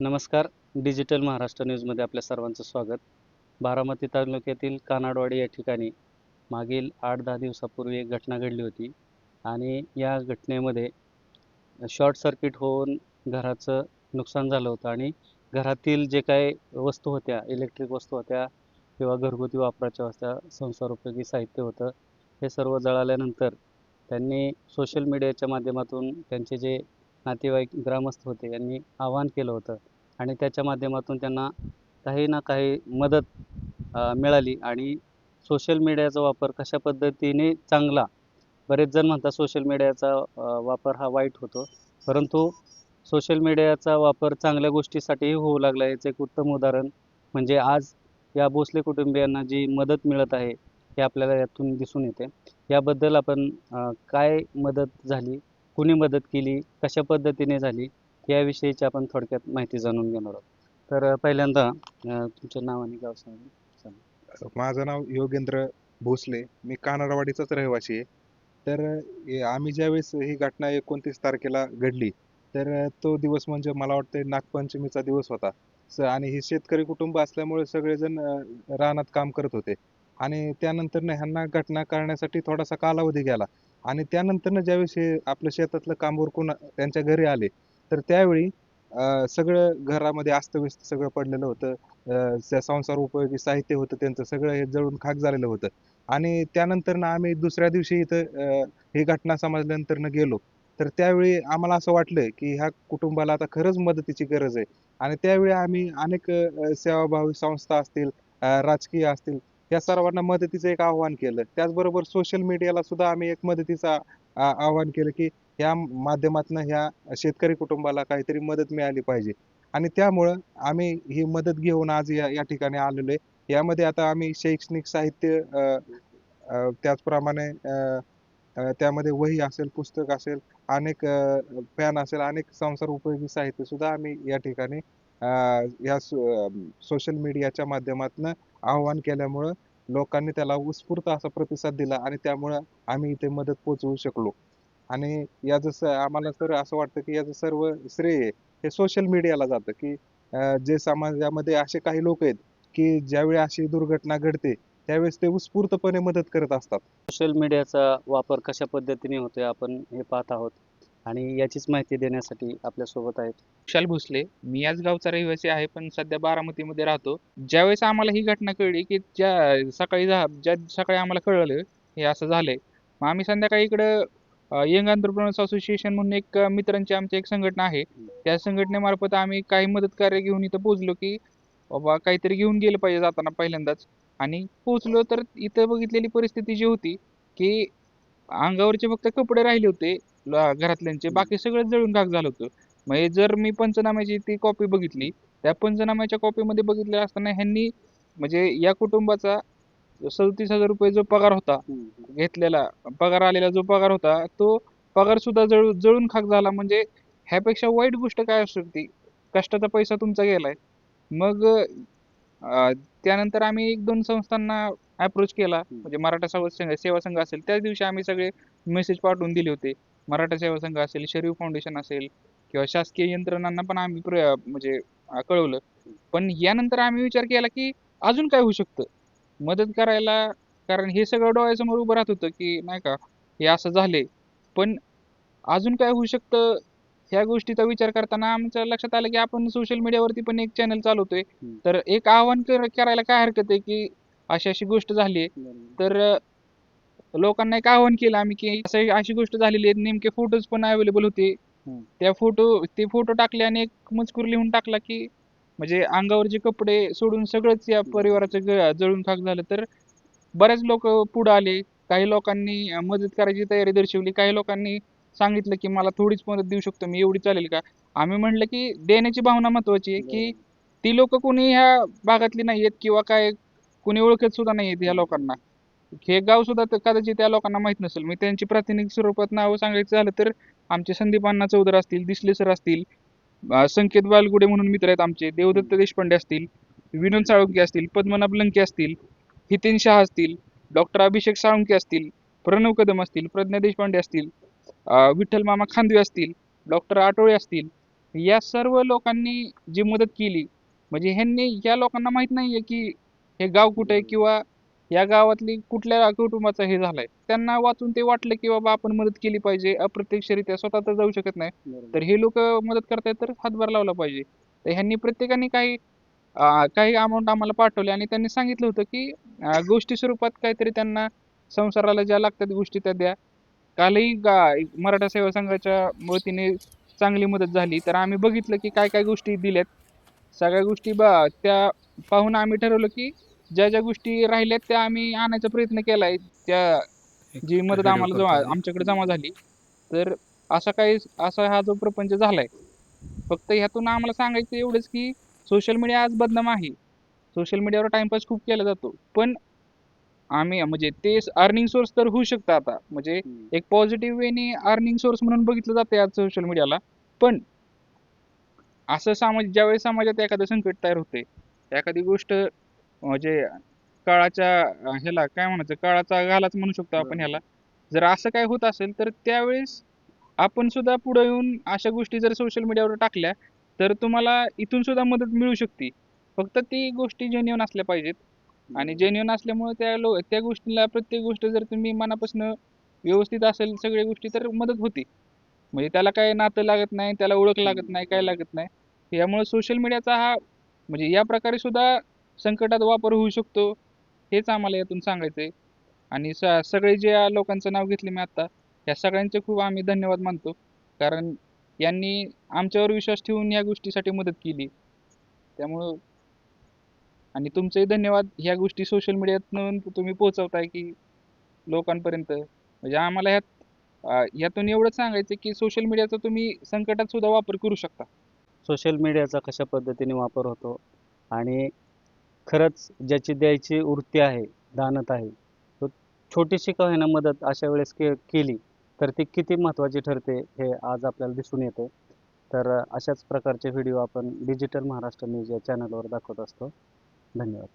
नमस्कार. डिजिटल महाराष्ट्र न्यूजमध्ये आपल्या सर्वांचं स्वागत. बारामती तालुक्यातील कानाडवाडी या ठिकाणी मागील आठ दहा दिवसापूर्वी एक घटना घडली होती आणि या घटनेमध्ये शॉर्ट सर्किट होऊन घराचं नुकसान झालं होतं आणि घरातील जे काही वस्तू होत्या इलेक्ट्रिक वस्तू होत्या किंवा घरगुती वापराच्या होत्या संसारोपयोगी साहित्य होतं हे सर्व जळाल्यानंतर त्यांनी सोशल मीडियाच्या माध्यमातून त्यांचे जे नातेवाईक ग्रामस्थ होते यांनी आवाहन केलं होतं आणि त्याच्या माध्यमातून त्यांना काही ना काही मदत मिळाली. आणि सोशल मीडियाचा वापर कशा पद्धतीने चांगला? बरेच जण म्हणतात सोशल मीडियाचा वापर हा वाईट होतो. परंतु सोशल मीडियाचा वापर चांगल्या गोष्टीसाठीही होऊ लागला. याचं एक उत्तम उदाहरण म्हणजे आज या भोसले कुटुंबियांना जी मदत मिळत आहे हे आपल्याला यातून दिसून येते. याबद्दल आपण काय मदत झाली? कुणी मदत केली? कशा पद्धतीने झाली? याविषयीची आपण थोडक्यात माहिती जाणून घेणार आहोत. तर पहिल्यांदा अ, तुमचं नाव आणि गाव सांगा. माझं नाव योगेंद्र भोसले. मी कानारवाडीचाच रहिवासी आहे. तर हे आम्ही ज्यावेळेस ही घटना एकोणतीस तारखेला घडली तर तो दिवस म्हणजे मला वाटतं नागपंचमीचा दिवस होता. स आणि ही शेतकरी कुटुंब असल्यामुळे सगळेजण अं, रानात काम करत होते. आणि त्यानंतर ह्यांना घटना करण्यासाठी थोडासा कालावधी गेला. आणि त्यानंतर ज्यावेळेस हे आपलं शेतातलं काम उरकून त्यांच्या घरी आले तर त्यावेळी अं, सगळं घरामध्ये अस्तव्यस्त सगळं पडलेलं होतं. अं, त्या संसार उपयोगी साहित्य होतं त्यांचं सगळं हे जळून खाक झालेलं होतं. आणि त्यानंतर ना आम्ही दुसऱ्या दिवशी इथं अं, ही घटना समजल्यानंतर गेलो. तर त्यावेळी आम्हाला असं वाटलं की ह्या कुटुंबाला आता खरंच मदतीची गरज आहे. आणि त्यावेळी आम्ही अनेक अं, सेवाभावी संस्था असतील अं, राजकीय असतील या सर्वांना मदतीचं एक आव्हान केलं. त्याचबरोबर सोशल मीडियाला सुद्धा आम्ही एक मदतीचा आव्हान केलं की या माध्यमातून ह्या शेतकरी कुटुंबाला काहीतरी मदत मिळाली पाहिजे. आणि त्यामुळं आम्ही ही मदत घेऊन आज या या ठिकाणी आलेलो आहे. यामध्ये आता आम्ही शैक्षणिक साहित्य त्याचप्रमाणे त्यामध्ये वही असेल पुस्तक असेल अनेक पॅन असेल अनेक संसार उपयोगी साहित्य सुद्धा आम्ही या ठिकाणी या सोशल मीडियाच्या माध्यमातून आव्हान केल्यामुळं लोकांनी त्याला उत्स्फूर्त असा प्रतिसाद दिला आणि त्यामुळं आम्ही इथे मदत पोहोचवू शकलो. आणि याचं स- आम्हाला तर असं वाटतं की याचं सर्व श्रेय हे सोशल मीडियाला जातं की अं, जे समाजामध्ये असे काही लोक आहेत की ज्यावेळी अशी दुर्घटना घडते त्यावेळेस ते उत्स्फूर्तपणे मदत करत असतात. सोशल मीडियाचा वापर कशा पद्धतीने होतोय आपण हे पाहत आहोत आणि याचीच माहिती देण्यासाठी आपल्यासोबत आहेत. विशाल भोसले मी याच गावचा रहिवासी आहे पण सध्या बारामतीमध्ये राहतो. ज्यावेळेस आम्हाला ही घटना कळली की ज्या सकाळी जा ज्या सकाळी आम्हाला कळलं हे असं झालंय. मग आम्ही संध्याकाळी इकडं यंग एंटरप्रेनर्स असोसिएशन म्हणून एक मित्रांची आमची एक संघटना आहे. त्या संघटनेमार्फत आम्ही काही मदत कार्य घेऊन इथं पोहोचलो की बाबा काहीतरी घेऊन गेलं पाहिजे जाताना पहिल्यांदाच. आणि पोहोचलो तर इथं बघितलेली परिस्थिती जी होती की अंगावरचे फक्त कपडे राहिले होते घरातल्यांचे. बाकी सगळं जळून खाक झालं होतं. हे जर मी पंचनाम्याची ती कॉपी बघितली त्या पंचनाम्याच्या कॉपीमध्ये बघितलं असताना ह्यांनी म्हणजे या कुटुंबाचा सदतीस हजार रुपये जो पगार होता घेतलेला पगार आलेला जो पगार होता तो पगार सुद्धा जळू जळून खाक झाला. म्हणजे ह्यापेक्षा वाईट गोष्ट काय असू शकते? कष्टाचा पैसा तुमचा गेलाय. मग त्यानंतर आम्ही एक दोन संस्थांना अप्रोच केला. म्हणजे मराठा सेवा संघ सेवा संघ असेल त्याच दिवशी आम्ही सगळे मेसेज पाठवून दिले होते. मराठा सेवा संघ असेल शरीफ फाउंडेशन असेल किंवा शासकीय यंत्रणांना पण आम्ही म्हणजे कळवलं. पण यानंतर आम्ही विचार केला की अजून काय होऊ शकतं? मदत करायला कारण हे सगळं डोळ्यासमोर उभं राहत होतं की नाही का हे असं झाले पण अजून काय होऊ शकतं ह्या गोष्टीचा विचार करताना आमच्या लक्षात आलं की आपण सोशल मीडियावरती पण एक चॅनल चालवतोय. तर एक आव्हान कर- करायला काय हरकत आहे की अशी अशी गोष्ट झाली तर लोकांना एक आव्हान केलं आम्ही की असं अशी गोष्ट झालेली आहे नेमके फोटोज पण अवेलेबल होते. त्या फोटो ते फोटो टाकले आणि एक मजकूर लिहून टाकला की म्हणजे अंगावरचे कपडे सोडून सगळंच या परिवाराचं जळून खाक झालं तर बरेच लोक पुढे आले. काही लोकांनी मदत करायची तयारी दर्शवली. काही लोकांनी सांगितलं की मला थोडीच मदत देऊ शकतो मी एवढी चालेल का? आम्ही म्हटलं की देण्याची भावना महत्वाची आहे की ती लोक कोणी ह्या भागातली नाही आहेत किंवा काय कोणी ओळखत सुद्धा नाही आहेत ह्या लोकांना. हे गाव सुद्धा तर कदाचित त्या लोकांना माहीत नसेल. मी त्यांची प्रातिनिधिक स्वरूपात नावं सांगायचं झालं तर आमचे संदीप अण्णा चौधरी असतील दिसले सर असतील अं, संकेत बालगुडे म्हणून मित्र आहेत आमचे. देवदत्त देशपांडे असतील विनोद साळुंके असतील पद्मनाभ लंके असतील हितेन शहा असतील डॉक्टर अभिषेक साळुंके असतील प्रणव कदम असतील प्रज्ञा देशपांडे असतील अं, विठ्ठल मामा खांदवे असतील डॉक्टर आटोळे असतील. या सर्व लोकांनी जी मदत केली म्हणजे ह्यांनी या लोकांना माहीत नाहीये की हे गाव कुठे आहे किंवा या गावातली कुठल्या कुटुंबाचा हे झालाय? त्यांना वाचून ते वाटलं की बाबा आपण मदत केली पाहिजे अप्रत्यक्षरित्या स्वतः तर जाऊ शकत नाही. तर हे लोक मदत करतायत तर हातभार लावला पाहिजे. तर ह्यांनी प्रत्येकाने काही काही अमाऊंट आम्हाला पाठवले आणि त्यांनी सांगितलं होतं की गोष्टी स्वरूपात काहीतरी त्यांना संसाराला ज्या लागतात गोष्टी त्या द्या. कालही गा मराठा सेवा संघाच्या वतीने चांगली मदत झाली. तर आम्ही बघितलं की काय काय गोष्टी दिल्यात. सगळ्या गोष्टी बा त्या पाहून आम्ही ठरवलं की ज्या ज्या गोष्टी राहिल्यात त्या आम्ही आणायचा प्रयत्न केलाय. त्या जी मदत आम्हाला जमा आमच्याकडे जमा झाली तर असा काही असा हा जो प्रपंच झालाय फक्त ह्यातून आम्हाला सांगायचं एवढंच की सोशल मीडिया आज बदनाम आहे. सोशल मीडियावर टाइमपास खूप केला जातो. पण आम्ही म्हणजे ते अर्निंग सोर्स तर होऊ शकतं आता. म्हणजे एक पॉझिटिव्ह वेने अर्निंग सोर्स म्हणून बघितलं जाते आज सोशल मीडियाला पण असं समाज ज्यावेळेस समाजात एखादं संकट तयार होते एखादी गोष्ट म्हणजे काळाच्या ह्याला काय म्हणायचं काळाचा घालाच म्हणू शकतो आपण ह्याला. जर असं काय होत असेल तर त्यावेळेस आपण सुद्धा पुढे येऊन अशा गोष्टी जर सोशल मीडियावर टाकल्या तर तुम्हाला इथून सुद्धा मदत मिळू शकते. फक्त ती गोष्टी जेन्युन असल्या पाहिजेत. आणि जेन्युन असल्यामुळे त्या लो त्या गोष्टीला प्रत्येक गोष्ट जर तुम्ही मनापासून व्यवस्थित असेल सगळ्या गोष्टी तर मदत होती. म्हणजे त्याला काय नातं लागत नाही त्याला ओळख लागत नाही काय लागत नाही. यामुळे सोशल मीडियाचा हा म्हणजे या प्रकारे सुद्धा संकटात वापर होऊ शकतो हेच आम्हाला यातून सांगायचं आहे आणि स सगळे जे लोकांचं नाव घेतले मी आत्ता या सगळ्यांचे खूप आम्ही धन्यवाद मानतो. कारण यांनी आमच्यावर विश्वास ठेवून या गोष्टीसाठी मदत केली. त्यामुळं आणि तुमचेही धन्यवाद. ह्या गोष्टी सोशल मीडियातून तुम्ही पोहोचवताय की लोकांपर्यंत. म्हणजे आम्हाला ह्यात यातून एवढंच सांगायचं की सोशल मीडियाचा तुम्ही संकटात सुद्धा वापर करू शकता. सोशल मीडियाचा कशा पद्धतीने वापर होतो? आणि खरंच ज्याची द्यायची वृत्ती आहे दानत आहे तो छोटीशी का होईना मदत अशा वेळेस के केली तर ती किती महत्त्वाची ठरते हे आज आपल्याला दिसून येते तर अशाच प्रकारचे व्हिडिओ आपण डिजिटल महाराष्ट्र न्यूज या चॅनलवर दाखवत असतो. धन्यवाद.